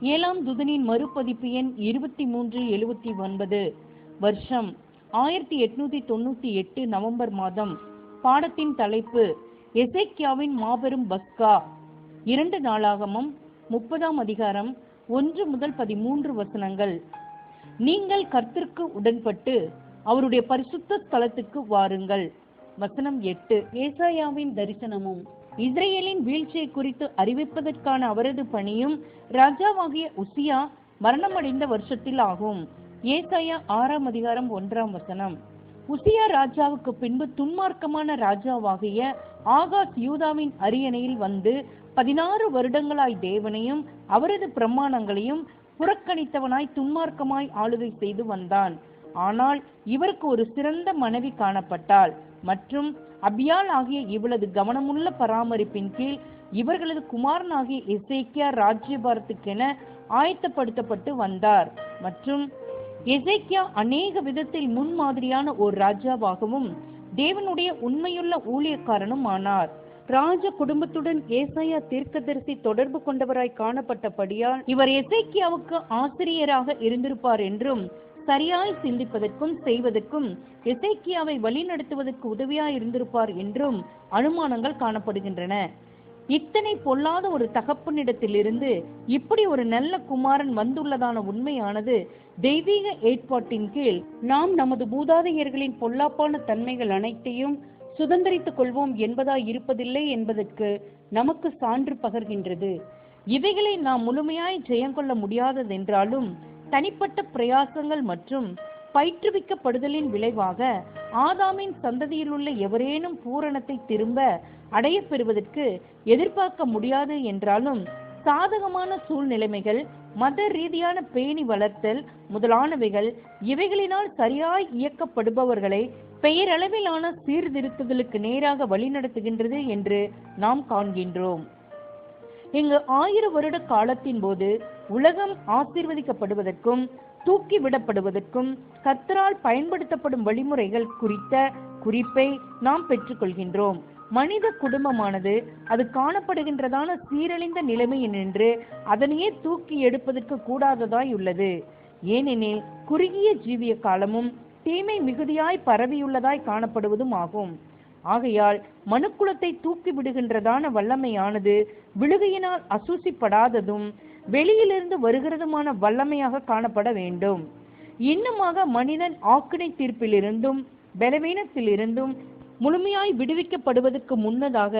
ஏழாம் துதனின் மறுபதிப்பு எண் இருபத்தி மூன்று எழுபத்தி ஒன்பது. வருஷம் ஆயிரத்தி எட்நூத்தி தொண்ணூத்தி எட்டு நவம்பர் மாதம். பாடத்தின் தலைப்பு எசேக்கியாவின் மாபெரும் பஸ்கா. இரண்டு நாளாகமும் முப்பதாம் அதிகாரம் ஒன்று முதல் பதிமூன்று வசனங்கள். நீங்கள் கர்த்தருக்கு உடன்பட்டு அவருடைய பரிசுத்த ஸ்தலத்துக்கு வாருங்கள். வசனம் எட்டு ஏசாயாவின் தரிசனமும். இஸ்ரேலின் வீழ்ச்சியை குறித்து அறிவிப்பதற்கான அவரது பணியும் ராஜாவாகிய உசியா மரணமடைந்த வருஷத்தில் ஆகும். ஏசாயா ஆறாம் அதிகாரம் ஒன்றாம் வசனம். உசியா ராஜாவுக்கு பின்பு துன்மார்க்கமான ராஜாவாகிய ஆகாஷ் யூதாவின் அரியணையில் வந்து பதினாறு வருடங்களாய் தேவனையும் அவரது பிரமாணங்களையும் புறக்கணித்தவனாய் துன்மார்க்கமாய் ஆளுகை செய்து வந்தான். ஆனால் இவருக்கு ஒரு சிறந்த மனைவி காணப்பட்டாள். மற்றும் அபியால் ஆகிய இவளது கவனமுள்ள பராமரிப்பின் கீழ் இவர்களது குமாரனாகிய எசேக்கியா ராஜ்யபாரத்துக்கென ஆயத்தப்படுத்தப்பட்டு வந்தார். மற்றும் எசேக்கியா அநேக விதத்தில் முன்மாதிரியான ஒரு ராஜாவாகவும் தேவனுடைய உண்மையுள்ள ஊழியக்காரனும் ஆனார் ராஜ குடும்பத்துடன் ஏசாயா தீர்க்கதரிசி தொடர்பு கொண்டவராய் காணப்பட்டபடியால் இவர் எசேக்கியாவுக்கு ஆசிரியராக இருந்திருப்பார் என்றும் சரியாய் சிந்திப்பதற்கும் செய்வதற்கும் எசேக்கியாவை வழிநடத்துவதற்கு உதவியாய் இருந்திருப்பார் என்றும் அனுமானங்கள் காணப்படுகின்றன. இத்தனை பொல்லாத ஒரு தகப்பனிடத்திலிருந்து இப்படி ஒரு நல்ல குமாரன் வந்துள்ளதான உண்மையானது தெய்வீக ஏற்பாட்டின் கீழ் நாம் நமது மூதாதையர்களின் பொல்லாப்பான தன்மைகள் அனைத்தையும் சுதந்திரித்துக் கொள்வோம் என்பதாய் இருப்பதில்லை என்பதற்கு நமக்கு சான்று பகர்கின்றது. இவைகளை நாம் முழுமையாய் ஜெயங்கொள்ள முடியாததென்றாலும் தனிப்பட்ட பிரயாசங்கள் மற்றும் பயிற்றுவிக்கப்படுதலின் விளைவாக ஆதாமின் சந்ததியில் உள்ள எவரேனும் பூரணத்தை திரும்ப அடைய பெறுவதற்கு எதிர்பார்க்க முடியாது என்றாலும் சாதகமான சூழ்நிலைமைகள் மத ரீதியான பேணி வளர்த்தல் முதலானவைகள் இவைகளினால் சரியாய் இயக்கப்படுபவர்களை பெயரளவிலான சீர்திருத்துதலுக்கு நேராக வழிநடத்துகின்றது என்று நாம் காண்கின்றோம். இங்கு ஆயிர வருட காலத்தின் போது உலகம் ஆசீர்வதிக்கப்படுவதற்கும் தூக்கி விடப்படுவதற்கும் கத்தரால் பயன்படுத்தப்படும் வழிமுறைகள் குறித்த குறிப்பை நாம் பெற்றுக்கொள்கின்றோம். மனித குடும்பமானது அது காணப்படுகின்றதான சீரழிந்த நிலைமையினின்று அதனையே தூக்கி எடுப்பதற்கு கூடாததாய் உள்ளது. ஏனெனில் குறுகிய ஜீவிய காலமும் தீமை மிகுதியாய் பரவியுள்ளதாய் காணப்படுவதும் ஆகும். ஆகையால் மனுக்குலத்தை தூக்கி விடுகின்றதான வல்லமையானது விழுகையினால் அசூசிப்படாததும் வெளியிலிருந்து வருகிறதுமான வல்லமையாக காணப்பட வேண்டும். இன்னுமாக மனிதன் ஆக்கினை தீர்ப்பிலிருந்தும் பலவீனத்திலிருந்தும் முழுமையாய் விடுவிக்கப்படுவதற்கு முன்னதாக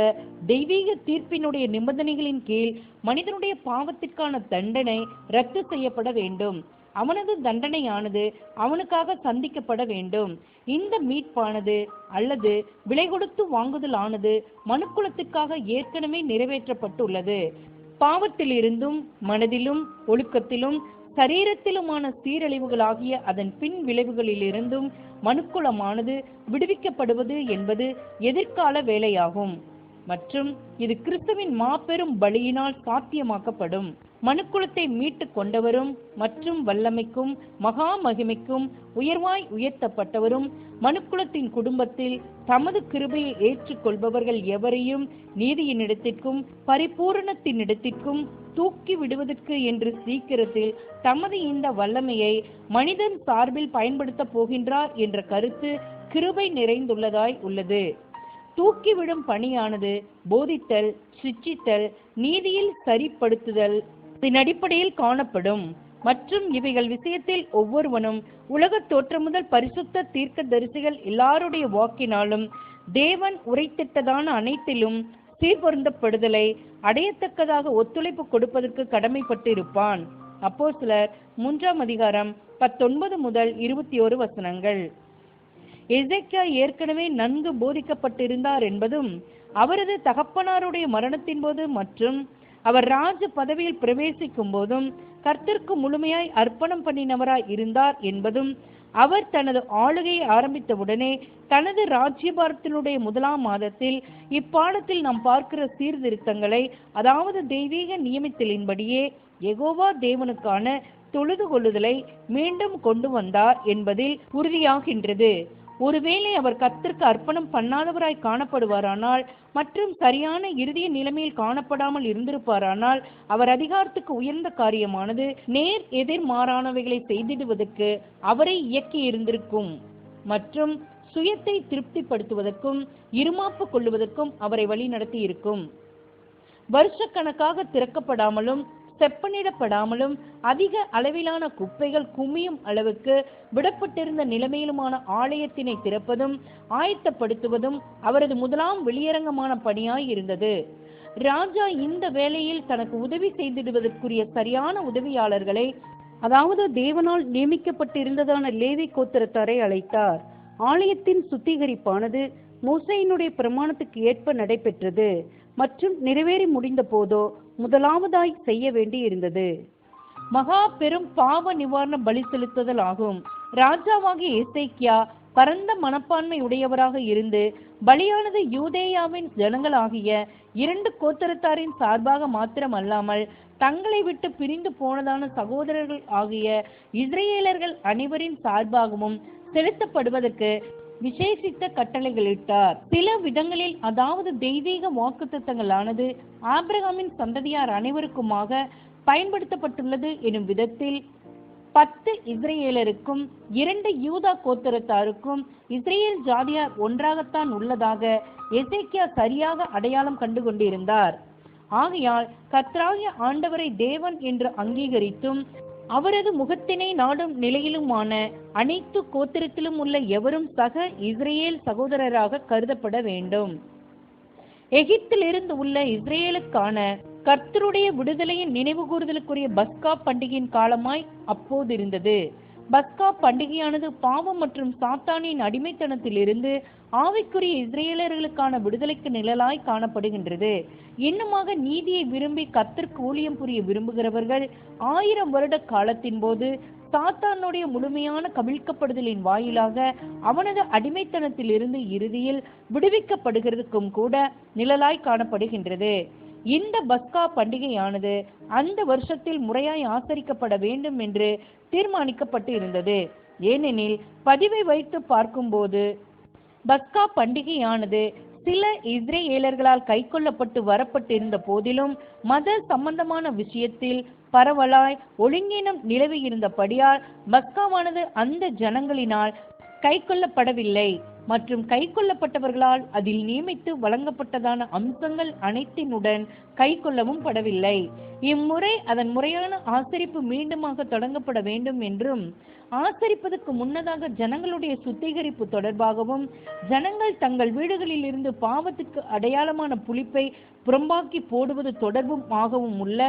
தெய்வீக தீர்ப்பினுடைய நிபந்தனைகளின் கீழ் மனிதனுடைய பாவத்திற்கான தண்டனை ரத்து செய்யப்பட வேண்டும். அவனது தண்டனையானது அவனுக்காக சந்திக்கப்பட வேண்டும். இந்த மீட்பானது அல்லது விலை கொடுத்து வாங்குதலானது மனுக்குலத்துக்காக ஏற்கனவே நிறைவேற்றப்பட்டுள்ளது. பாவத்திலிருந்தும் மனதிலும் ஒழுக்கத்திலும் சரீரத்திலுமான சீரழிவுகளாகிய அதன் பின் விளைவுகளிலிருந்தும் மனுக்குலமானது விடுவிக்கப்படுவது என்பது எதிர்கால வேலையாகும். மற்றும் இது கிறிஸ்துவின் மாபெரும் பலியினால் சாத்தியமாக்கப்படும். மனுக்குலத்தை மீட்டு கொண்டவரும் மற்றும் வல்லமைக்கும் மகா மகிமைக்கும் உயர்வாய் உயர்த்தப்பட்டவரும் மனுக்குலத்தின் குடும்பத்தில் தமது கிருபையை ஏற்றுக்கொள்பவர்கள் எவரையும் நீதியினிடத்திற்கும் பரிபூரணத்தினிடத்திற்கும் தூக்கி விடுவதற்கு என்று சீக்கிரத்தில் தமது இந்த வல்லமையை மனிதன் சார்பில் பயன்படுத்த போகின்றார் என்ற கருத்து கிருபை நிறைந்துள்ளதாய் உள்ளது. தூக்கிவிடும் பணியானது போதித்தல் சிச்சித்தல் நீதியில் சரிப்படுத்துதல் அதன் அடிப்படையில் காணப்படும். மற்றும் இவைகள் விஷயத்தில் ஒவ்வொருவனும் உலகத் தோற்றம் முதல் பரிசுத்த தீர்க்க தரிசிகள் எல்லாருடைய வாக்கினாலும் தேவன் உரைத்திட்டதான அனைத்திலும் சீர்பொருந்தப்படுதலை அடையத்தக்கதாக ஒத்துழைப்பு கொடுப்பதற்கு கடமைப்பட்டு இருப்பான் அப்போ சிலர் மூன்றாம் அதிகாரம் பத்தொன்பது முதல் இருபத்தி ஒரு வசனங்கள். எசேக்கியா ஏற்கனவே நன்கு போதிக்கப்பட்டிருந்தார் என்பதும் அவரது தகப்பனாருடைய மரணத்தின் போது மற்றும் அவர் ராஜ பதவியில் பிரவேசிக்கும் போதும் கர்த்தருக்கு முழுமையாய் அர்ப்பணம் பண்ணினவராய் இருந்தார் என்பதும் அவர் தனது ஆளுகையை ஆரம்பித்தவுடனே தனது ராஜ்யபாரத்தினுடைய முதலாம் மாதத்தில் இப்பாடத்தில் நாம் பார்க்கிற சீர்திருத்தங்களை அதாவது தெய்வீக நியமித்தலின்படியே எகோவா தேவனுக்கான தொழுது கொள்ளுதலை மீண்டும் கொண்டு வந்தார் என்பதில் உறுதியாகின்றது. ஒருவேளை அவர் கத்திற்கு அர்ப்பணம் பண்ணாதவராய் காணப்படுவாரானால் மற்றும் சரியான இறுதிய நிலைமையில் காணப்படாமல் இருந்திருப்பாரானால் அவர் அதிகாரத்துக்கு உயர்ந்த காரியமானது நேர் எதிர்மாறானவைகளை செய்திடுவதற்கு அவரை இயக்கி இருந்திருக்கும். மற்றும் சுயத்தை திருப்திப்படுத்துவதற்கும் இருமாப்பு கொள்ளுவதற்கும் அவரை வழி நடத்தி இருக்கும் வருஷக்கணக்காக திறக்கப்படாமலும் செப்பனிடப்படாமலும் அதிக அளவிலான குப்பைகள் குமியும் அளவுக்கு விடப்பட்டிருந்த நிலைமையிலுமான ஆலயத்தினை திறப்பதும் ஆயத்தப்படுத்துவதும் அவரது முதலாம் வெளியரங்கமான பணியாய் இருந்தது ராஜா இந்த வேளையில் தனக்கு உதவி செய்திடுவதற்குரிய சரியான உதவியாளர்களை அதாவது தேவனால் நியமிக்கப்பட்டிருந்ததான லேவி கோத்திரத்தாரை அழைத்தார். ஆலயத்தின் சுத்திகரிப்பானது மோசையினுடைய பிரமாணத்துக்கு ஏற்ப நடைபெற்றது. மற்றும் நிறைவேறி முடிந்த போதோ முதலாவதாய் செய்ய வேண்டி இருந்தது மகா பெரும் பாவ நிவாரண பலி செலுத்துதல் ஆகும். ராஜாவாகிய இசைக்கியா பரந்த மனப்பான்மை உடையவராக இருந்து பலியானது யூதேயாவின் ஜனங்களாகிய இரண்டு கோத்தரத்தாரின் சார்பாக மாத்திரம் அல்லாமல் தங்களை விட்டு பிரிந்து போனதான சகோதரர்கள் ஆகிய இஸ்ரேலர்கள் அனைவரின் சார்பாகவும் செலுத்தப்படுவதற்கு விசேஷித்த கட்டளைகளிட்டார். சில விதங்களில் அதாவது தெய்வீக வாக்குத்தத்தங்களானது ஆபிரகாமின் சந்ததியார் அனைவருக்குமாக பயன்படுத்தப்பட்டுள்ளது எனும் விதத்தில் பத்து இஸ்ரேலருக்கும் இரண்டு யூதா கோத்திரத்தாருக்கும் இஸ்ரேல் ஜாதியார் ஒன்றாகத்தான் உள்ளதாக எசேக்கியா சரியாக அடையாளம் கண்டு கொண்டிருந்தார் ஆகையால் கர்த்தராகிய ஆண்டவரை தேவன் என்று அங்கீகரித்தும் அவரது முகத்தினை நாடும் நிலையிலுமான அனைத்து கோத்திரத்திலும் உள்ள எவரும் சக இஸ்ரேல் சகோதரராக கருதப்பட வேண்டும். எகிப்திலிருந்து உள்ள இஸ்ரேலுக்கான கர்த்தருடைய விடுதலையின் நினைவு கூறுதலுக்குரிய பஸ்கா பண்டிகையின் காலமாய் அப்போது இருந்தது. பஸ்கா பண்டிகையானது பாவம் மற்றும் சாத்தானின் அடிமைத்தனத்திலிருந்து ஆவிக்குரிய இஸ்ரேலர்களுக்கான விடுதலைக்கு நிழலாய் காணப்படுகின்றது. இன்னுமாக நீதியை விரும்பி கத்திற்கு ஊழியம் புரிய விரும்புகிறவர்கள் ஆயிரம் வருட காலத்தின் போது சாத்தானுடைய முழுமையான கவிழ்க்கப்படுதலின் வாயிலாக அவனது அடிமைத்தனத்திலிருந்து இறுதியில் விடுவிக்கப்படுகிறதுக்கும் கூட நிழலாய் காணப்படுகின்றது. இந்த பஸ்கா பண்டிகையானது அந்த வருஷத்தில் முறையாய் ஆசரிக்கப்பட வேண்டும் என்று தீர்மானிக்கப்பட்டு இருந்தது. ஏனெனில் பதிவை வைத்து பார்க்கும்போது பஸ்கா பண்டிகையானது சில இஸ்ரேலர்களால் கைக்கொள்ளப்பட்டு வரப்பட்டிருந்த போதிலும் மத சம்பந்தமான விஷயத்தில் பரவலாய் ஒழுங்கினம் நிலவியிருந்தபடியால் பஸ்காவானது அந்த ஜனங்களினால் கைக்கொள்ளப்படவில்லை. மற்றும் கைக்கொள்ளப்பட்டவர்களால் அதில் நியமித்து வழங்கப்பட்டதான அம்சங்கள் அனைத்தினுடன் கைக்கொள்ளவும் படவில்லை. இம்முறை அதன் முறையான ஆசரிப்பு மீண்டுமாக தொடங்கப்பட வேண்டும் என்றும் ஆசரிப்பதற்கு முன்னதாக ஜனங்களுடைய சுத்திகரிப்பு தொடர்பாகவும் ஜனங்கள் தங்கள் வீடுகளில் இருந்து பாவத்துக்கு அடையாளமான புளிப்பை புறம்பாக்கி போடுவது தொடர்பும் ஆகவும் உள்ள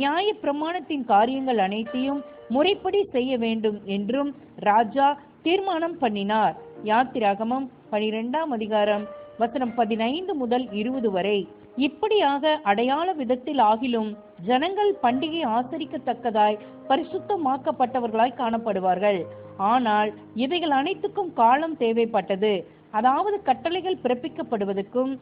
நியாய பிரமாணத்தின் காரியங்கள் அனைத்தையும் முறைப்படி செய்ய வேண்டும் என்றும் ராஜா தீர்மானம் பண்ணினார். யாத்திராகமம் பனிரெண்டாம் அதிகாரம் வசனம் பதினைந்து முதல் இருபது வரை. இப்படியாக அடையாள விதத்தில் ஆகிலும் ஜனங்கள் பண்டிகை ஆசரிக்கத்தக்கதாய் பரிசுத்தமாக்கப்பட்டவர்களாய் காணப்படுவார்கள். ஆனால் இவைகள் அனைத்துக்கும் காலம் தேவைப்பட்டது. அதாவது கட்டளைகள் பிறப்பிக்கப்படுவதற்கும்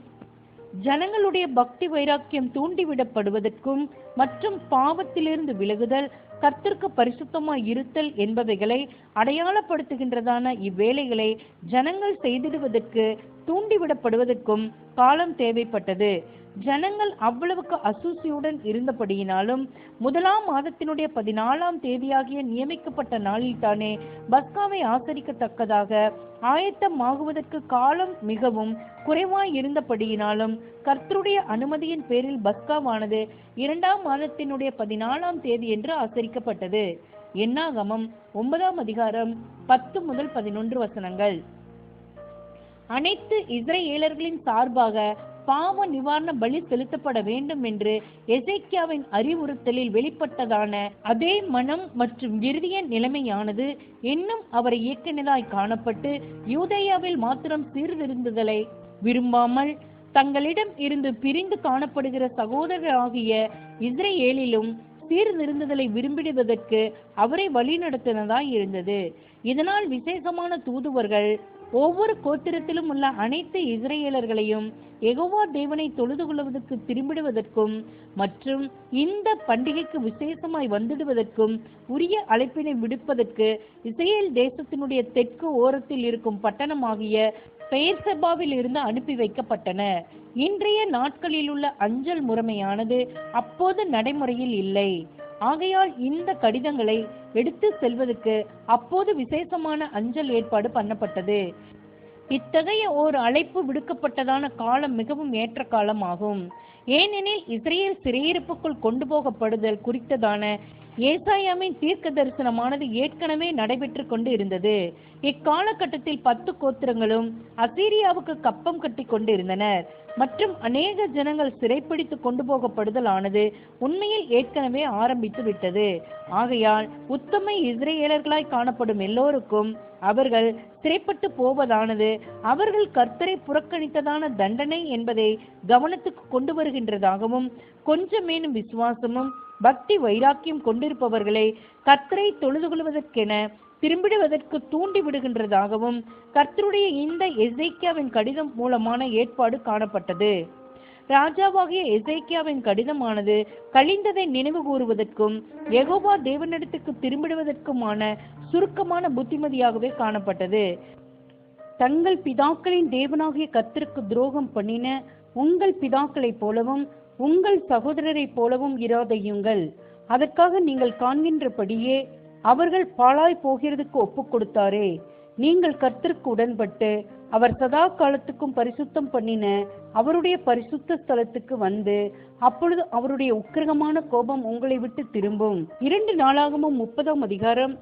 ஜனங்களுடைய பக்தி வைராக்கியம் தூண்டிவிடப்படுவதற்கும் மற்றும் பாவத்திலிருந்து விலகுதல் கர்த்திற்கு பரிசுத்தமாய் இருத்தல் என்பவைகளை அடையாளப்படுத்துகின்றதான இவ்வேலைகளை ஜனங்கள் செய்திடுவதற்கு தூண்டிவிடப்படுவதற்கும் காலம் தேவைப்பட்டது. ஜனங்கள் அவ்வளவுக்கு அசூசியுடன் இருந்தபடியினாலும் முதலாம் மாதத்தினுடைய பதினாலாம் தேதியாகிய நியமிக்கப்பட்ட நாளில் தானே பஸ்காவை ஆசரிக்கத்தக்கதாக ஆயத்தமாகுவதற்கு காலம் மிகவும் குறைவாய் இருந்தபடியினாலும் கர்த்தருடைய அனுமதியின் பேரில் பஸ்காவானது இரண்டாம் மாதத்தினுடைய பதினாலாம் தேதி என்று ஆசரிக்கப்பட்டது. என்னாகமம் ஒன்பதாம் அதிகாரம் பத்து முதல் பதினொன்று வசனங்கள். அனைத்து இஸ்ரேலர்களின் சார்பாக பாவ நிவாரண பலி செலுத்தப்பட வேண்டும் என்று எசைக்கியாவின் அறிவுறுத்தலில் வெளிப்பட்டதான அதே மனம் மற்றும் இறுதிய நிலைமையானது இன்னும் அவரை இயக்கினதாய் காணப்பட்டு யூதேயாவில் மாத்திரம் சீர்திருந்துதலை விரும்பாமல் தங்களிடம் இருந்து பிரிந்து காணப்படுகிற சகோதரராகிய இஸ்ரேலிலும் சீர்திருந்துதலை விரும்பிடுவதற்கு அவரை வழிநடத்தினதாய் இருந்தது. இதனால் விசேஷமான தூதுவர்கள் ஒவ்வொரு கோத்திரத்திலும் உள்ள அனைத்து இஸ்ரேலர்களையும் எகோவா தேவனை தொழுது கொள்வதற்கு திரும்பிடுவதற்கும் மற்றும் இந்த பண்டிகைக்கு விசேஷமாய் வந்துடுவதற்கும் உரிய அழைப்பினை விடுப்பதற்கு இஸ்ரேல் தேசத்தினுடைய தெற்கு ஓரத்தில் இருக்கும் பட்டணமாகிய பெயர்செபாவில் இருந்து அனுப்பி வைக்கப்பட்டன. இன்றைய நாட்களில் உள்ள அஞ்சல் முறைமையானது அப்போது நடைமுறையில் இல்லை. ஆகையால் இந்த கடிதங்களை எடுத்து செல்வதற்கு அப்போது விசேஷமான அஞ்சல் ஏற்பாடு பண்ணப்பட்டது. இத்தகைய ஓர் அழைப்பு விடுக்கப்பட்டதான காலம் மிகவும் ஏற்ற காலம் ஆகும் ஏனெனில் இஸ்ரேல் சிறையிருப்புக்குள் கொண்டு போகப்படுதல் குறித்ததான ஏசாயாமின் தீர்க்க தரிசனமானது ஏற்கனவே நடைபெற்று கொண்டு இருந்தது இக்காலகட்டத்தில் பத்து கோத்திரங்களும் அசீரியாவுக்கு கப்பம் கட்டி கொண்டு இருந்தனர் மற்றும் அநேக ஜனங்கள் சிறைப்பிடித்து கொண்டு போகப்படுதல் ஆனது உண்மையில் ஏற்கனவே ஆரம்பித்து விட்டது ஆகையால் உத்தம இஸ்ரேலர்களாய் காணப்படும் எல்லோருக்கும் அவர்கள் சிறைப்பட்டு போவதானது? அவர்கள் கர்த்தரை புறக்கணித்ததான தண்டனை என்பதை கவனத்துக்கு கொண்டு வருகின்றதாகவும் கொஞ்சமேனும் விசுவாசமும் பக்தி வைராக்கியம் கொண்டிருப்பவர்களை கர்த்தரை தொழுது கொள்வதற்கென திரும்பிடுவதற்கு தூண்டி விடுகின்றதாகவும் கர்த்தருடைய இந்த எசைக்கியாவின் கடிதம் மூலமான ஏற்பாடு காணப்பட்டது. ராஜாவாகிய எசேக்கியாவின் கடிதமானது கழிந்ததை நினைவு கூறுவதற்கும் யெகோவா தேவனிடத்துக்கு திரும்பிடுவதற்குமான சுருக்கமான புத்திமதியாகவே காணப்பட்டது. தங்கள் பிதாக்களின் தேவனாகிய கத்திற்கு துரோகம் பண்ணின உங்கள் பிதாக்களைப் போலவும் உங்கள் சகோதரரைப் போலவும் இராதையுங்கள் அதற்காக நீங்கள் காண்கின்றபடியே அவர்கள் பாழாய் போகிறதுக்கு ஒப்புக் கொடுத்தாரே. நீங்கள் கர்த்தருக்கு உடன்பட்டு அவர் சதா காலத்துக்கும் பரிசுத்தம் பண்ணின அவருடைய பரிசுத்த ஸ்தலத்துக்கு வந்து அப்பொழுது அவருடைய உக்கிரகமான கோபம் உங்களை விட்டு திரும்பும். இரண்டு நாளாகவும் முப்பதாம் அதிகாரம்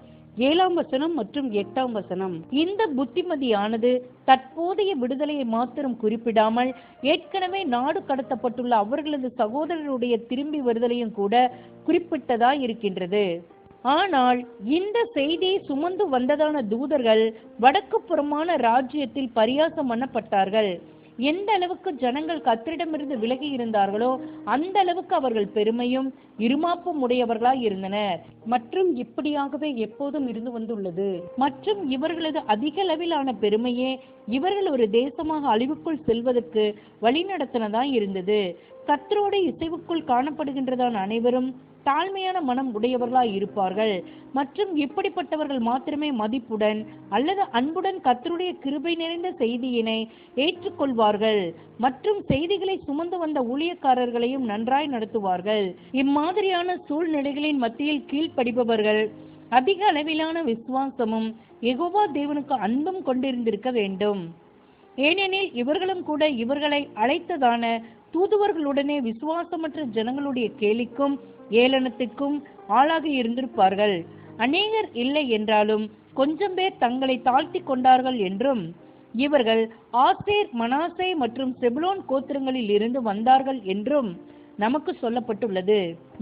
ஏழாம் வசனம் மற்றும் எட்டாம் வசனம். இந்த புத்திமதியானது தற்போதைய விடுதலையை மாத்திரம் குறிப்பிடாமல் ஏற்கனவே நாடு கடத்தப்பட்டுள்ள அவர்களது சகோதரருடைய திரும்பி வருதலையும் கூட குறிப்பிட்டதாய் இருக்கின்றது ஆனால் இந்த செய்தியை சுமந்து வந்ததான தூதர்கள் வடக்கு புறமான ராஜ்யத்தில் பரியாசம் பண்ணப்பட்டார்கள். எந்த அளவுக்கு ஜனங்கள் கத்திரிடமிருந்து விலகி இருந்தார்களோ அந்த அளவுக்கு அவர்கள் பெருமையும் இருமாப்பும் உடையவர்களாய் இருந்தனர். மற்றும் இப்படியாகவே எப்போதும் இருந்து வந்துள்ளது. மற்றும் இவர்களது அதிக அளவிலான பெருமையே இவர்கள் ஒரு தேசமாக அழிவுக்குள் செல்வதற்கு வழிநடத்தினதாய் இருந்தது. கத்தரோட இசைவுக்குள் காணப்படுகின்றதான் அனைவரும் தாழ்மையான மனம் உடையவர்களாய் இருப்பார்கள். மற்றும் இப்படிப்பட்டவர்கள் மாத்திரமே மதிப்புடன் அல்லது அன்புடன் கத்தருடைய கிருபை நிறைந்த செய்தியினை ஏற்றுக்கொள்வார்கள். மற்றும் செய்திகளை சுமந்து வந்த ஊழியக்காரர்களையும் நன்றாய் நடத்துவார்கள். இம்மாதிரியான சூழ்நிலைகளின் மத்தியில் கீழ்ப்படிபவர்கள் அதிக அளவிலான விசுவாசமும் எகோவா தேவனுக்கு அன்பும் கொண்டிருந்திருக்க வேண்டும். ஏனெனில் இவர்களும் கூட இவர்களை அழைத்ததான தூதுவர்களுடனே விசுவாசமற்ற ஜனங்களுடைய கேலிக்கும் ஏளனத்துக்கும் ஆளாகி இருந்திருப்பார்கள். அநேகர் இல்லை என்றாலும் கொஞ்சம் பேர் தங்களை தாழ்த்தி கொண்டார்கள் என்றும் இவர்கள் ஆசேர் மனாசே மற்றும் செபுலோன் கோத்திரங்களில் இருந்து வந்தார்கள் என்றும் நமக்கு சொல்லப்பட்டுள்ளது.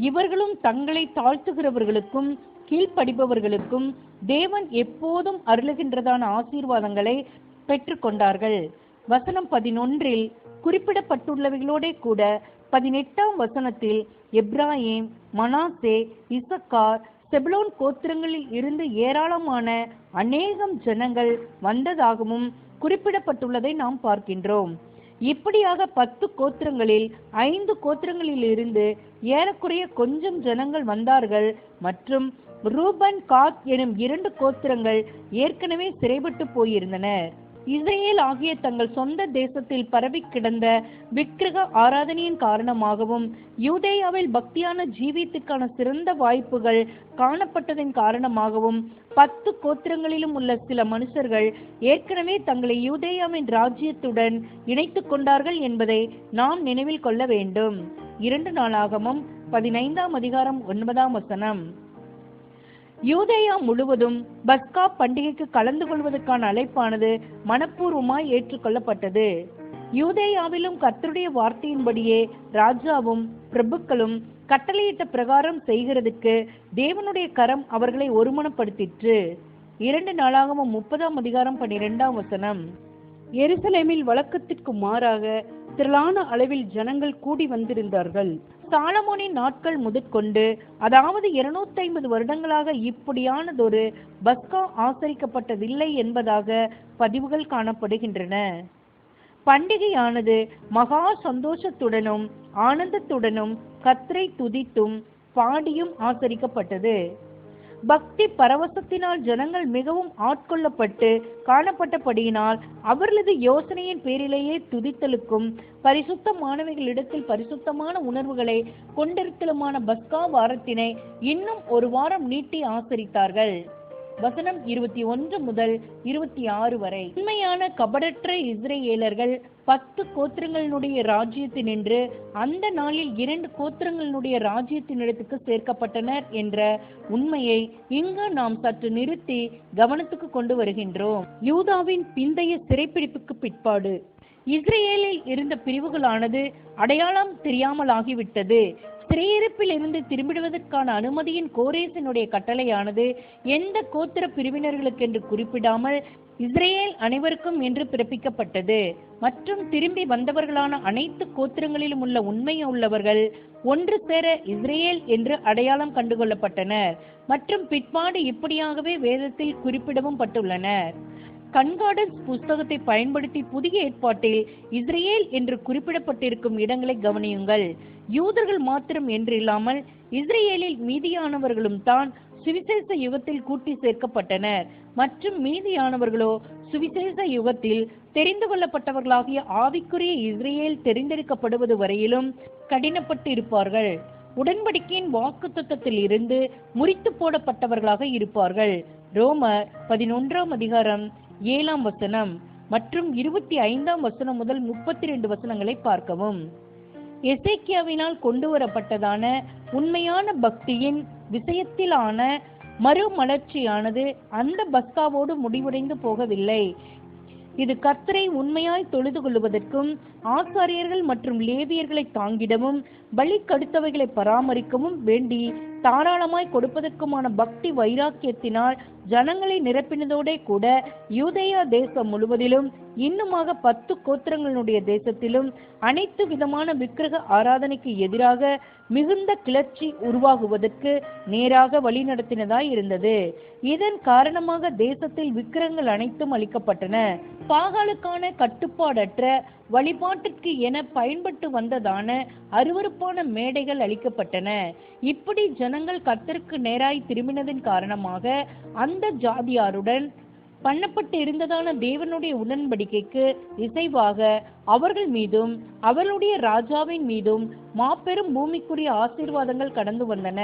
இவர்களும் தங்களை தாழ்த்துகிறவர்களுக்கும் கீழ்ப்படிபவர்களுக்கும் தேவன் எப்போதும் அருளுகின்றதான ஆசீர்வாதங்களை பெற்றுக்கொண்டார்கள். வசனம் பதினொன்றில் குறிப்பிடப்பட்டுள்ளவைகளோட கூட பதினெட்டாம் வசனத்தில் எப்ராஹிம் மனாசே இசக்கார் செபுலோன் கோத்திரங்களில் இருந்து ஏராளமான அநேகம் ஜனங்கள் வந்ததாகவும் குறிப்பிடப்பட்டுள்ளதை நாம் பார்க்கின்றோம். இப்படியாக பத்து கோத்திரங்களில் ஐந்து கோத்திரங்களில் இருந்து ஏறக்குறைய கொஞ்சம் ஜனங்கள் வந்தார்கள். மற்றும் ரூபன் காத் எனும் இரண்டு கோத்திரங்கள் ஏற்கனவே சிறைபட்டு போயிருந்தனர். இஸ்ரேல் ஆகிய தங்கள் சொந்த தேசத்தில் பரவி கிடந்த விக்கிரக ஆராதனையின் காரணமாகவும் யூதேயாவில் பக்தியான ஜீவியத்துக்கான சிறந்த வாய்ப்புகள் காணப்பட்டதன் காரணமாகவும் பத்து கோத்திரங்களிலும் உள்ள சில மனுஷர்கள் ஏற்கனவே தங்களை யூதேயாவின் ராஜ்யத்துடன் இணைத்துக் கொண்டார்கள் என்பதை நாம் நினைவில் கொள்ள வேண்டும். இரண்டு நாளாகமும் பதினைந்தாம் அதிகாரம் ஒன்பதாம் வசனம். யூதேயா முழுவதும் பஸ்கா பண்டிகைக்கு கலந்து கொள்வதற்கான அழைப்பானது மனப்பூர்வமாய் ஏற்றுக்கொள்ளப்பட்டது. யூதேயாவிலும் கர்த்தருடைய வார்த்தையின்படியே ராஜாவும் பிரபுக்களும் கட்டளையிட்ட பிரகாரம் செய்கிறதுக்கு தேவனுடைய கரம் அவர்களை ஒருமனப்படுத்திற்று. இரண்டு நாளாகவும் முப்பதாம் அதிகாரம் பன்னிரெண்டாம் வசனம். எருசலேமில் வழக்கத்திற்கு மாறாக திரளான அளவில் ஜனங்கள் கூடி வந்திருந்தார்கள். சாலமோனின் நாட்கள் முதற்கொண்டு அதாவது இருநூத்தி ஐம்பது வருடங்களாக இப்படியானதொரு பஸ்கா ஆசரிக்கப்பட்டதில்லை என்பதாக பதிவுகள் காணப்படுகின்றன. பண்டிகையானது மகா சந்தோஷத்துடனும் ஆனந்தத்துடனும் கத்தரை துதித்தும் பாடியும் ஆசரிக்கப்பட்டது. பக்தி பரவசத்தினால் ஜனங்கள் மிகவும் ஆட்கொள்ளப்பட்டு காணப்பட்டபடியினால் அவர்களது யோசனையின் பேரிலேயே துதித்தலுக்கும் பரிசுத்தமானவைகளிடத்தில் பரிசுத்தமான உணர்வுகளை கொண்டிருத்தலுமான பஸ்கா வாரத்தினை இன்னும் ஒரு வாரம் நீட்டி ஆசரித்தார்கள். வசனம் இருபத்தி ஒன்று முதல் இருபத்தி ஆறு வரை. உண்மையான கபடற்ற இஸ்ரேலர்கள் பத்து கோத்திரங்களினுடைய ராஜ்யத்தினின்று அந்த நாளில் இரண்டு கோத்திரங்களினுடைய ராஜ்யத்தினிடத்துக்கு சேர்க்கப்பட்டனர் என்ற உண்மையை இங்கு நாம் சற்று நிறுத்தி கவனத்துக்கு கொண்டு வருகின்றோம். யூதாவின் பிந்தைய சிறைப்பிடிப்புக்கு பிற்பாடு. இஸ்ரேலில் இருந்த பிரிவுகளானது அடையாளம் தெரியாமல் ஆகிவிட்டது திரையிருப்பில் இருந்து திரும்பிடுவதற்கான அனுமதியின் கோரேசினுடைய கட்டளையானது எந்த கோத்திர பிரிவினர்களுக்கென்று குறிப்பிடாமல் இஸ்ரேல் அனைவருக்கும் என்று பிறப்பிக்கப்பட்டது. மற்றும் திரும்பி வந்தவர்களான அனைத்து கோத்திரங்களிலும் உள்ள உண்மை உள்ளவர்கள் ஒன்று சேர இஸ்ரேல் என்று அடையாளம் கண்டுகொள்ளப்பட்டனர். மற்றும் பிற்பாடு இப்படியாகவே வேதத்தில் குறிப்பிடவும் பட்டுள்ளனர். கண்கார்டன்ஸ் புஸ்தகத்தை பயன்படுத்தி புதிய ஏற்பாட்டில் இஸ்ரேல் என்று குறிப்பிடப்பட்டிருக்கும் இடங்களை கவனியுங்கள். யூதர்கள் மாத்திரம் என்றில்லாமல் இஸ்ரேலில் மீதியானவர்களும் தான் சுவிசேஷ யுகத்தில் கூட்டி சேர்க்கப்பட்டனர். மற்றும் மீதியானவர்களோ சுவிசேஷ யுகத்தில் தெரிந்து கொள்ளப்பட்டவர்களாகிய ஆவிக்குரிய இஸ்ரேல் தெரிந்தெடுக்கப்படுவது வரையிலும் கடினப்பட்டு இருப்பார்கள் உடன்படிக்கையின் வாக்கு இருந்து முறித்து போடப்பட்டவர்களாக இருப்பார்கள். ரோமர் பதினொன்றாம் அதிகாரம் ஏழாம் வசனம் மற்றும் இருபத்தி ஐந்தாம் வசனம் முதல் முப்பத்தி ரெண்டு வசனங்களை பார்க்கவும். எசேக்கியாவினால் கொண்டு வரப்பட்டதான உண்மையான பக்தியின் விஷயத்திலான மறுமலர்ச்சியானது அந்த பஸ்காவோடு முடிவடைந்து போகவில்லை. இது கர்த்தரை உண்மையாய் தொழுது கொள்வதற்கும் ஆசாரியர்கள் மற்றும் லேவியர்களை தாங்கிடவும் பலி கடுத்தவைகளை பராமரிக்கவும் வேண்டி தாராளமாய் கொடுப்பதற்குமான பக்தி வைராக்கியத்தினால் ஜனங்களை நிரப்பினதோடே கூட யூதேயா தேசம் முழுவதிலும் இன்னுமாக பத்து கோத்திரங்களுடைய தேசத்திலும் அனைத்து விதமான விக்கிரக ஆராதனைக்கு எதிராக மிகுந்த கிளர்ச்சி உருவாகுவதற்கு நேராக வழிநடத்தினதாய் இருந்தது. இதன் காரணமாக தேசத்தில் விக்கிரகங்கள் அனைத்தும் அளிக்கப்பட்டன பாகாலுக்கான கட்டுப்பாடற்ற வழிபாடு வழிபாட்டிற்கு என பயன்பட்டு வந்ததான அருவருப்பான மேடைகள் அளிக்கப்பட்டன. இப்படி ஜனங்கள் கர்த்தருக்கு நேராய் திரும்பினதன் காரணமாக அந்த ஜாதியாருடன் பண்ணப்பட்டு இருந்ததான தேவனுடைய உடன்படிக்கைக்கு இசைவாக அவர்கள் மீதும் அவர்களுடைய ராஜாவின் மீதும் மாபெரும் பூமிக்குரிய ஆசீர்வாதங்கள் கடந்து வந்தன.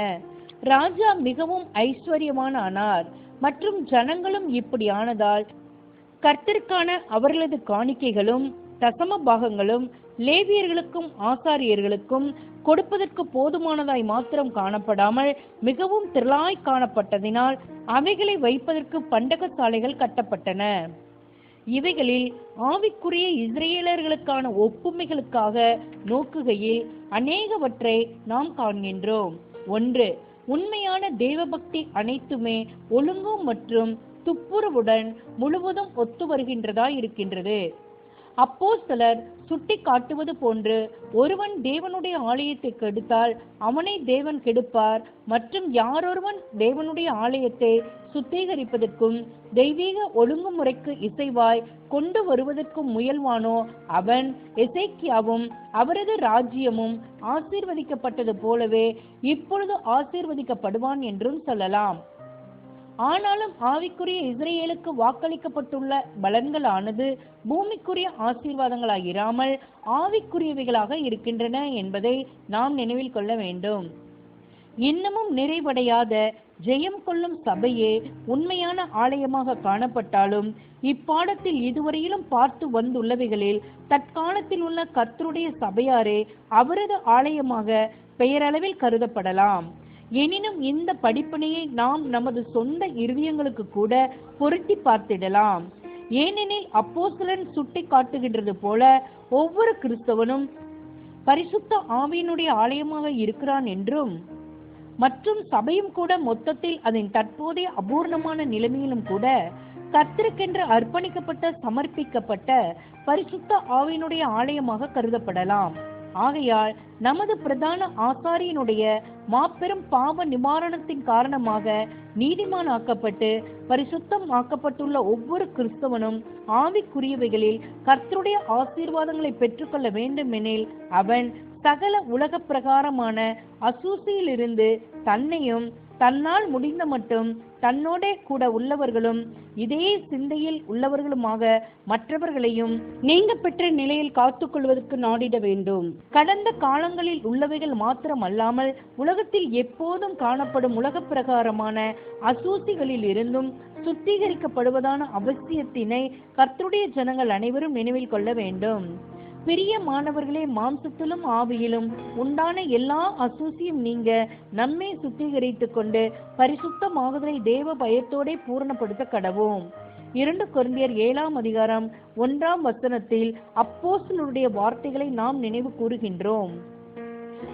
ராஜா மிகவும் ஐஸ்வர்யமான ஆனார் மற்றும் ஜனங்களும் இப்படி ஆனதால் கர்த்தருக்கான அவர்களது காணிக்கைகளும் தசம பாகங்களும் லேவியர்களுக்கும் ஆசாரியர்களுக்கும் கொடுப்பதற்கு போதுமானதாய் மாத்திரம் காணப்படாமல் மிகவும் திரளாய் காணப்பட்டதினால் அவைகளை வைப்பதற்கு பண்டக சாலைகள் கட்டப்பட்டன. இவைகளில் ஆவிக்குரிய இஸ்ரேலர்களுக்கான ஒப்புமைகளுக்காக நோக்குகையில் அநேகவற்றை நாம் காண்கின்றோம். ஒன்று உண்மையான தேவபக்தி அனைத்துமே ஒழுங்கும் மற்றும் துப்புரவுடன் முழுவதும் ஒத்து வருகின்றதா இருக்கின்றது. அப்போஸ்தலர் சுட்டி காட்டுவது போன்று ஒருவன் தேவனுடைய ஆலயத்தை கெடுத்தால் அவனை தேவன் கெடுப்பார் மற்றும் யாரொருவன் தேவனுடைய ஆலயத்தை சுத்திகரிப்பதற்கும் தெய்வீக ஒழுங்குமுறைக்கு இசைவாய் கொண்டு வருவதற்கும் முயல்வானோ அவன் எசைக்கியாவும் அவரது ராஜ்யமும் ஆசீர்வதிக்கப்பட்டது போலவே இப்பொழுது ஆசீர்வதிக்கப்படுவான் என்றும் சொல்லலாம். ஆனாலும் ஆவிக்குரிய இஸ்ரேலுக்கு வாக்களிக்கப்பட்டுள்ள பலன்களானது பூமிக்குரிய ஆசீர்வாதங்களாயிராமல் ஆவிக்குரியவைகளாக இருக்கின்றன என்பதை நாம் நினைவில் கொள்ள வேண்டும். இன்னமும் நிறைவடையாத ஜெயம் கொள்ளும் சபையே உண்மையான ஆலயமாக காணப்பட்டாலும் இப்பாடத்தில் இதுவரையிலும் பார்த்து வந்துள்ளவைகளில் தற்காலத்தில் உள்ள கர்த்தருடைய சபையாரே அவரது ஆலயமாக பெயரளவில் கருதப்படலாம். எனினும் இந்த படிப்பினையை நாம் நமது சொந்த இருதயங்களுக்கு கூட பொருத்தி பார்த்திடலாம். ஏனெனில் அப்போஸ்தலன் சுட்டி காட்டுகின்றது போல ஒவ்வொரு கிறிஸ்தவனும் பரிசுத்த ஆவியினுடைய ஆலயமாக இருக்கிறான் என்றும் மற்றும் சபையும் கூட மொத்தத்தில் அதன் தற்போதைய அபூர்ணமான நிலைமையிலும் கூட கத்திருக்கென்று அர்ப்பணிக்கப்பட்ட சமர்ப்பிக்கப்பட்ட பரிசுத்த ஆவியினுடைய ஆலயமாக கருதப்படலாம். ஆகையால் நமது பிரதான ஆசாரியனுடைய மாபெரும் பாவ நிவாரணத்தின் காரணமாக நீதிமானாக்கப்பட்டு பரிசுத்தம் ஆக்கப்பட்டுள்ள ஒவ்வொரு கிறிஸ்தவனும் ஆவிக்குரியவைகளில் கர்த்தருடைய ஆசீர்வாதங்களை பெற்றுக்கொள்ள வேண்டுமெனில் அவன் சகல உலக பிரகாரமான அசூசியிலிருந்து தன்னையும் தன்னால் முடிந்த மட்டும் தன்னோட கூட உள்ளவர்களும் இதே சிந்தையில் உள்ளவர்களுமாக மற்றவர்களையும் நீங்க பெற்ற நிலையில் காத்துக்கொள்வதற்கு நாடிட வேண்டும். கடந்த காலங்களில் உள்ளவைகள் மாத்திரமல்லாமல் உலகத்தில் எப்போதும் காணப்படும் உலக பிரகாரமான அசூசிகளில் இருந்தும் சுத்திகரிக்கப்படுவதான அவசியத்தினை கர்த்தருடைய ஜனங்கள் அனைவரும் நினைவில் கொள்ள வேண்டும். பிரிய மாணவர்களே மாம்சத்திலும் ஆவியிலும் உண்டான எல்லா அசூசியும் நீங்க நம்மை சுத்திகரித்துக் கொண்டு பரிசுத்தமாகுதலை தேவ பயத்தோடே பூரணப்படுத்த கடவோம். இரண்டு கொரிந்தியர் ஏழாம் அதிகாரம் ஒன்றாம் வசனத்தில் அப்போஸ்தலருடைய வார்த்தைகளை நாம் நினைவு கூறுகின்றோம்.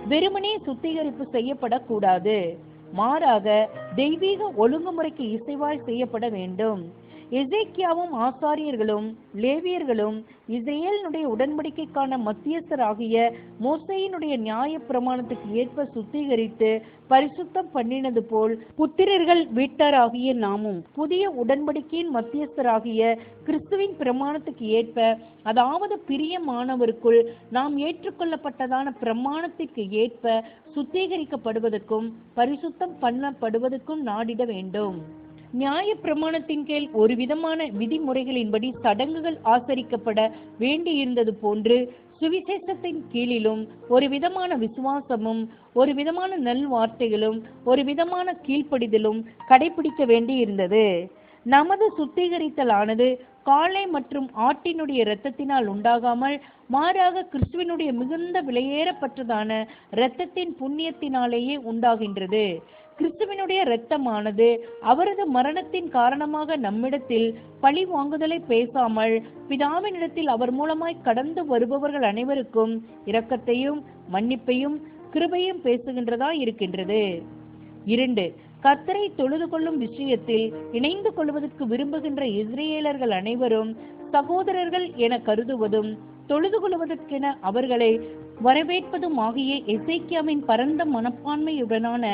வெறுமனே சுத்திகரிப்பு செய்யப்படக்கூடாது. மாறாக தெய்வீக ஒழுங்குமுறைக்கு இசைவாய் செய்யப்பட வேண்டும். எசேக்கியாவும் ஆசாரியர்களும் லேவியர்களும் இஸ்ரேலினுடைய உடன்படிக்கைக்கான மத்தியஸ்தராகிய மோசையினுடைய நியாய பிரமாணத்துக்கு ஏற்ப சுத்திகரித்து பரிசுத்தம் பண்ணினது போல் புத்திரர்கள் வீட்டாராகிய நாமும் புதிய உடன்படிக்கையின் மத்தியஸ்தராகிய கிறிஸ்துவின் பிரமாணத்துக்கு ஏற்ப அதாவது பிரியமானவருக்குள் நாம் ஏற்றுக்கொள்ளப்பட்டதான பிரமாணத்திற்கு ஏற்ப சுத்திகரிக்கப்படுவதற்கும் பரிசுத்தம் பண்ணப்படுவதற்கும் நாடிட வேண்டும். நியாய பிரமாணத்தின் கீழ் ஒரு விதமான விதிமுறைகளின்படி சடங்குகள் ஆசரிக்கப்பட வேண்டியிருந்தது போன்று சுவிசேஷத்தின் கீழிலும் ஒரு விதமான விசுவாசமும் ஒரு விதமான நல்வார்த்தைகளும் ஒரு விதமான கீழ்ப்படிதலும் கடைபிடிக்க வேண்டியிருந்தது. நமது சுத்திகரித்தலானது காளை மற்றும் ஆட்டினுடைய இரத்தத்தினால் உண்டாகாமல் மாறாக கிறிஸ்துவனுடைய மிகுந்த விலையேறப்பட்டதான இரத்தத்தின் புண்ணியத்தினாலேயே உண்டாகின்றது. கிறிஸ்துவனுடைய இரத்தமானது அவரது மரணத்தின் காரணமாக நம்மிடத்தில் பழி வாங்குதலை பேசாமல் பிதாவினிடத்தில் அவர் மூலமாய் கடந்து வருபவர்கள் அனைவருக்கும் இரக்கத்தையும் மன்னிப்பையும் கிருபையும் பேசுகின்றதா இருக்கின்றது. இரண்டு கத்தரை தொழுது கொள்ளும் விஷயத்தில் இணைந்து கொள்வதற்கு விரும்புகின்ற இஸ்ரேலர்கள் அனைவரும் சகோதரர்கள் என கருதுவதும் தொழுது கொள்வதற்கென அவர்களை வரவேற்பதும் ஆகிய எசேக்கியாவின் பரந்த மனப்பான்மையுடனான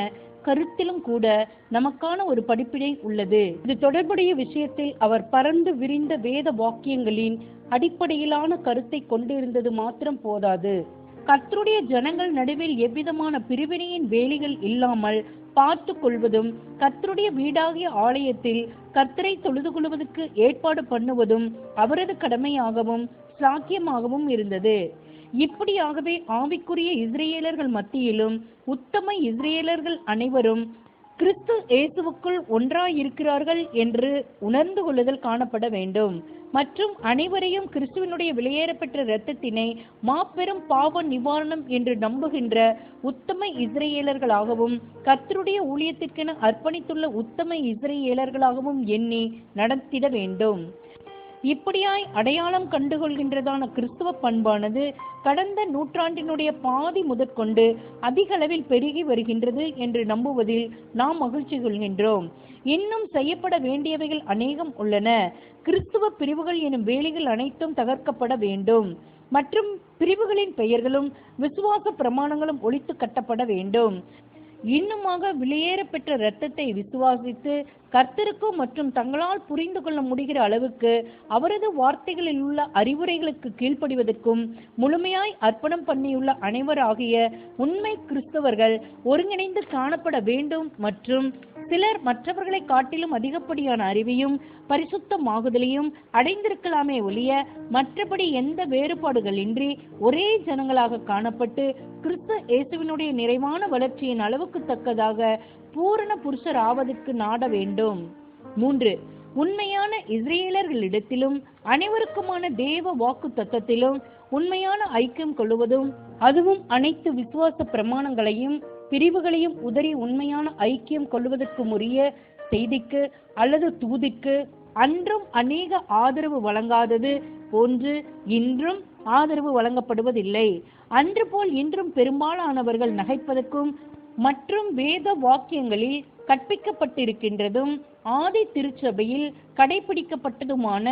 கருத்திலும் கூட நமக்கான ஒரு படிப்பினை உள்ளது. இது தொடர்புடைய விஷயத்தில் அவர் பறந்து விரிந்த வேத வாக்கியங்களின் அடிப்படையிலான கருத்தை கொண்டிருந்தது மாத்திரம் போதாது. கர்த்தருடைய ஜனங்கள் நடுவில் எவ்விதமான பிரிவினையின் வேலிகள் இல்லாமல் பார்த்து கொள்வதும் கர்த்தருடைய வீடாகிய ஆலயத்தில் கர்த்தரை தொழுது கொள்வதற்கு ஏற்பாடு பண்ணுவதும் அவரது கடமையாகவும் சாக்கியமாகவும் இருந்தது. இப்படியாகவே ஆவிக்குரிய இஸ்ரேலர்கள் மத்தியிலும் உத்தம இஸ்ரேலர்கள் அனைவரும் கிறிஸ்து இயேசுவுக்குள் ஒன்றாயிருக்கிறார்கள் என்று உணர்ந்து கொள்ளுதல் காணப்பட வேண்டும். மற்றும் அனைவரையும் கிறிஸ்துவனுடைய வெளியேறப்பெற்ற இரத்தத்தினை மாபெரும் பாவ நிவாரணம் என்று நம்புகின்ற உத்தம இஸ்ரேலர்களாகவும் கத்தருடைய ஊழியத்திற்கென அர்ப்பணித்துள்ள உத்தம இஸ்ரேலர்களாகவும் எண்ணி நடத்திட வேண்டும். இப்படியாய் அடையாளம் கண்டுகொள்கின்றதான கிறிஸ்துவ பண்பானது கடந்த நூற்றாண்டினுடைய பாதி முதற்கொண்டு அதிகளவில் பெருகி வருகின்றது என்று நம்புவதில் நாம் மகிழ்ச்சி கொள்கின்றோம். இன்னும் செய்யப்பட வேண்டியவைகள் அநேகம் உள்ளன. கிறிஸ்துவ பிரிவுகள் எனும் வேலைகள் அனைத்தும் தகர்க்கப்பட வேண்டும். மற்றும் பிரிவுகளின் பெயர்களும் விசுவாச பிரமாணங்களும் ஒழித்து கட்டப்பட வேண்டும். இன்னுமாக வெளியேறப்பெற்ற இரத்தத்தை விசுவாசித்து கர்த்தருக்கும் மற்றும் தங்களால் புரிந்து கொள்ள முடிகிற அளவுக்கு அவரது வார்த்தைகளில் உள்ள அறிவுரைகளுக்கு கீழ்ப்படிவதற்கும் முழுமையாய் அர்ப்பணம் பண்ணியுள்ள அனைவராகிய உண்மை கிறிஸ்தவர்கள் ஒருங்கிணைந்து காணப்பட வேண்டும் மற்றும் சிலர் மற்றவர்களை காட்டிலும் அதிகப்படியான அறிவையும் பரிசுத்தமாகுதலையும் அடைந்திருக்கலாமே ஒழிய மற்றபடி எந்த வேறுபாடுகளின்றி ஒரே ஜனங்களாக காணப்பட்டு கிறிஸ்து இயேசுவினுடைய நிறைவான வளர்ச்சியின் அளவுக்கு தக்கதாக பூரண புருஷர் ஆவதற்கு நாட வேண்டும். மூன்று உண்மையான இஸ்ரேலர்களிடத்திலும் அனைவருக்குமான தேவ வாக்கு தத்தத்திலும் உண்மையான ஐக்கியம் கொள்வதும் அதுவும் அனைத்து விசுவாச பிரமாணங்களையும் பிரிவுகளையும் உதறி உண்மையான ஐக்கியம் கொள்வதற்கு உரிய செய்திக்கு அல்லது தூதிக்கு அன்றும் அநேக ஆதரவு வழங்காதது போன்று இன்றும் ஆதரவு வழங்கப்படுவதில்லை. அன்று போல் இன்றும் பெரும்பாலானவர்கள் நகைப்பதற்கும் மற்றும் வேத வாக்கியங்களில் கற்பிக்கப்பட்டிருக்கின்றதும் ஆதி திருச்சபையில் கடைபிடிக்கப்பட்டதுமான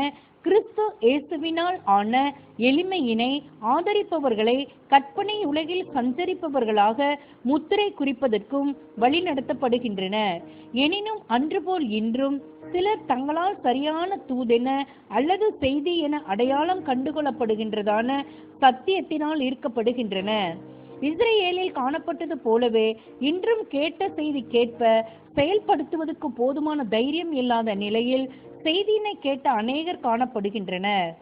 கிறிஸ்து இயேசுவினால் ஆன எளிமையினை ஆதரிப்பவர்களை கற்பனை உலகில் சஞ்சரிப்பவர்களாக முத்திரை குறிப்பதற்கும் வழிநடத்தப்படுகின்றனர் எனினும் அன்றுபோல் இன்றும் சிலர் தங்களால் சரியான தூதென அல்லது செய்தி என அடையாளம் கண்டுகொள்ளப்படுகின்றதான சத்தியத்தினால் ஈர்க்கப்படுகின்றனர் இஸ்ரேலில் காணப்பட்டது போலவே இன்றும் கேட்ட செய்தி கேட்ப செயல்படுத்துவதற்கு போதுமான தைரியம் இல்லாத நிலையில் செய்தியினை கேட்ட அநேகர் காணப்படுகின்றனர்.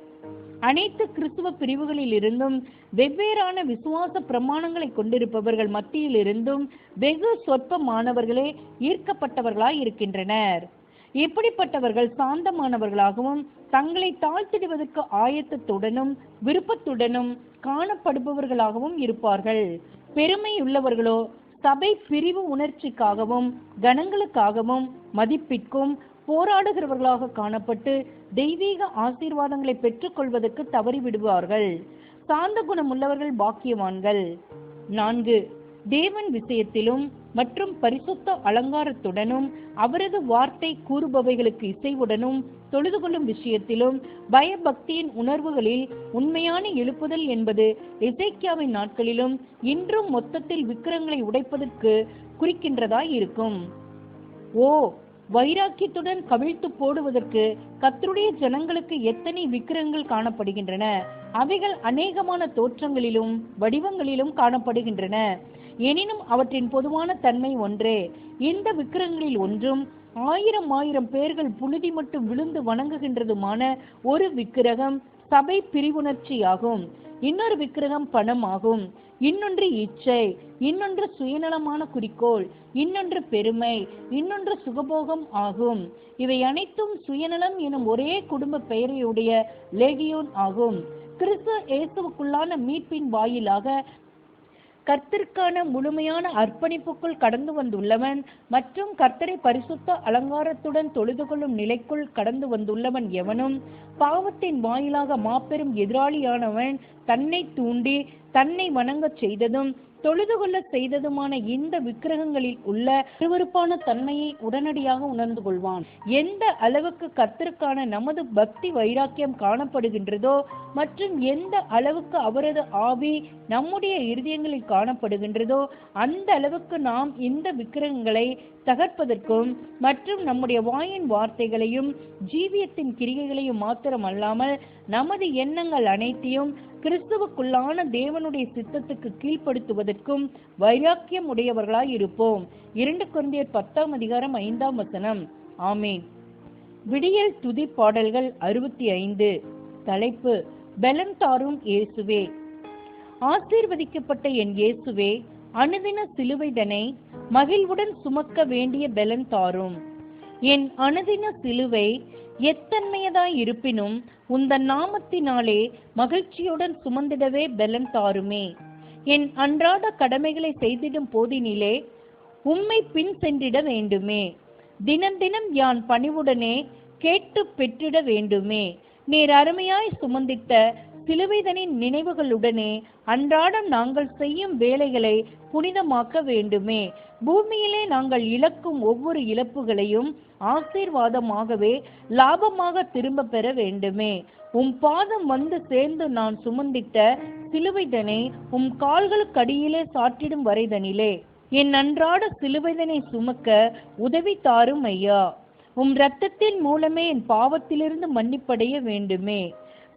அனைத்து கிறிஸ்துவ பிரிவுகளில் இருந்தும் வெவ்வேறான விசுவாச பிரமாணங்களை கொண்டிருப்பவர்கள் மத்தியில் இருந்தும் வெகு சொற்ப மாணவர்களே ஈர்க்கப்பட்டவர்களாய் இருக்கின்றனர் இப்படிப்பட்டவர்கள் சாந்தமானவர்களாகவும் தங்களை தாழ்த்திடுவதற்கு ஆயத்தத்துடனும் விருப்பத்துடனும் காணப்படுபவர்களாகவும் இருப்பார்கள். பெருமையுள்ளவர்களோ சபை பிரிவு உணர்ச்சிக்காகவும் கணங்களுக்காகவும் மதிப்பிற்கும் போராடுகிறவர்களாக காணப்பட்டு தெய்வீக ஆசீர்வாதங்களை பெற்றுக்கொள்வதற்கு தவறிவிடுவார்கள். சாந்த குணமுள்ளவர்கள் பாக்கியவான்கள். நான்கு தேவன் விஷயத்திலும் மற்றும் பரிசுத்த அலங்காரத்துடனும் அவரது வார்த்தை கூறுபவைகளுக்கு இசைவுடனும் தொழுது கொள்ளும் விஷயத்திலும் பயபக்தியின் உணர்வுகளில் உண்மையான எழுப்புதல் என்பது இசைக்கியாவின் நாட்களிலும் இன்றும் மொத்தத்தில் விக்கிரங்களை உடைப்பதற்கு குறிக்கின்றதாய் இருக்கும் ஓ வைராக்கியத்துடன் கவிழ்த்து போடுவதற்கு கத்தருடைய ஜனங்களுக்கு எத்தனை விக்கிரங்கள் காணப்படுகின்றன? அவைகள் அநேகமான தோற்றங்களிலும் வடிவங்களிலும் காணப்படுகின்றன. எனினும் அவற்றின் பொதுவான தன்மை ஒன்றே. இந்த விக்கிரங்களில் ஒன்றும் ஆயிரம் ஆயிரம் பேர்கள் புழுதி மட்டும் விழுந்து வணங்குகின்றதுமான ஒரு விக்கிரகம் சபை பிரிவுணர்ச்சியாகும். இன்னொரு விக்கிரகம் பணம் ஆகும் இன்னொன்று இச்சை இன்னொன்று சுயநலமான குறிக்கோள் இன்னொன்று பெருமை இன்னொன்று சுகபோகம் ஆகும். இவை அனைத்தும் சுயநலம் எனும் ஒரே குடும்ப பெயரையுடைய லேகியோன் ஆகும். கிறிஸ்து இயேசுக்குள்ளான மீட்பின் வாயிலாக கர்த்தருக்கான முழுமையான அர்ப்பணிப்புக்குள் கடந்து வந்துள்ளவன் மற்றும் கர்த்தரை பரிசுத்த அலங்காரத்துடன் தொழுது கொள்ளும் நிலைக்குள் கடந்து வந்துள்ளவன் எவனும்? பாவத்தின் வாயிலாக மாபெரும் எதிராளியானவன் தன்னை தூண்டி தன்னை வணங்கச் செய்ததும் தொழுது கொள்ள செய்ததுமான இந்த விக்கிரகங்களில் உள்ள அருவறுப்பான தன்மையை உடனடியாக உணர்ந்து கொள்வான்? எந்த அளவுக்கு கர்த்தருக்கான நமது பக்தி வைராக்கியம் காணப்படுகின்றதோ மற்றும் எந்த அளவுக்கு அவரது ஆவி நம்முடைய இருதயங்களில் காணப்படுகின்றதோ அந்த அளவுக்கு நாம் இந்த விக்கிரகங்களை தகர்ப்பதற்கும் மற்றும் நம்முடைய வாயின் வார்த்தைகளையும் ஜீவியத்தின் கிரியைகளையும் மாத்திரம் அல்லாமல் நமது எண்ணங்கள் அனைத்தையும் கிறிஸ்துவுக்குள்ளான தேவனுடைய சித்தத்துக்கு கீழ்ப்படுத்துவதற்கும் வைராக்கியம் உடையவர்களாய் இருப்போம். இரண்டு குழந்தையர் பத்தாம் அதிகாரம் ஐந்தாம் வசனம். ஆமேன். விடியல் துதி பாடல்கள் அறுபத்தி ஐந்து. தலைப்பு பெலன் தாரும் இயேசுவே. ஆசீர்வதிக்கப்பட்ட என் இயேசுவே அனுதின சிலுவைதனை மகிழ்வுடன் சுமக்க வேண்டிய பலன் தாரும். என் அனுதின சிலுவை எத்தன்மையதாய் இருப்பினும் உந்த நாமத்தினாலே மகிழ்ச்சியுடன் சுமந்திடவே பலன் தாருமே. என் அன்றாட கடமைகளை செய்திடும் போதினிலே உம்மை பின் சென்றிட வேண்டுமே. தினம் தினம் யான் பணிவுடனே கேட்டு பெற்றிட வேண்டுமே. நீர் அருமையாய் சுமந்திட்ட சிலுவைதனின் நினைவுகளுடனே அன்றாடம் நாங்கள் செய்யும் வேலைகளை புனிதமாக்க வேண்டுமே. பூமியிலே நாங்கள் இழக்கும் ஒவ்வொரு இழப்புகளையும் ஆசீர்வாதமாகவே லாபமாக திரும்ப பெற வேண்டுமே. உம் பாதம் வந்து சேர்ந்து நான் சுமந்திட்ட சிலுவைதனை உம் கால்களுக்கடியிலே சாற்றிடும் வரைதனிலே. என் அன்றாட சிலுவைதனை சுமக்க உதவி தாரும் ஐயா. உம் இரத்தத்தின் மூலமே என் பாவத்திலிருந்து மன்னிப்படைய வேண்டுமே.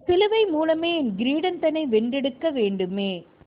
சிலுவை மூலமே என் கிரீடந்தனை வென்றெடுக்க வேண்டுமே.